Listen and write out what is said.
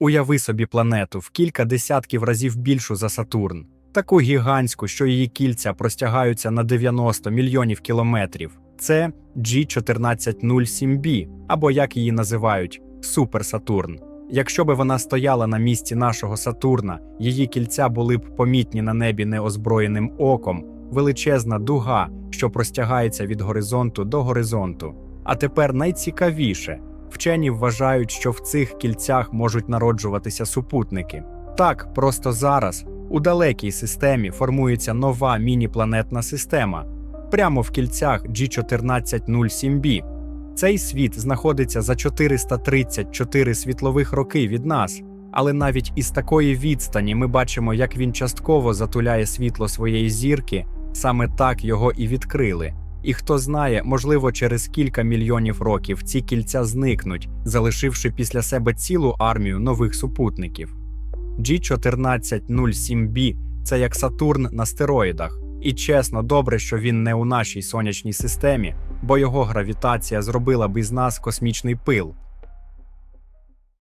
Уяви собі планету в кілька десятків разів більшу за Сатурн, таку гігантську, що її кільця простягаються на 90 мільйонів кілометрів. Це G1407b, або як її називають Супер Сатурн. Якщо би вона стояла на місці нашого Сатурна, її кільця були б помітні на небі неозброєним оком, величезна дуга, що простягається від горизонту до горизонту. А тепер найцікавіше вчені вважають, що в цих кільцях можуть народжуватися супутники. Так, просто зараз у далекій системі формується нова мініпланетна система прямо в кільцях G1407b. Цей світ знаходиться за 434 світлових роки від нас, але навіть із такої відстані ми бачимо, як він частково затуляє світло своєї зірки, саме так його і відкрили. І хто знає, можливо, через кілька мільйонів років ці кільця зникнуть, залишивши після себе цілу армію нових супутників. G1407b це як Сатурн на стероїдах. І чесно, добре, що він не у нашій сонячній системі, бо його гравітація зробила б із нас космічний пил.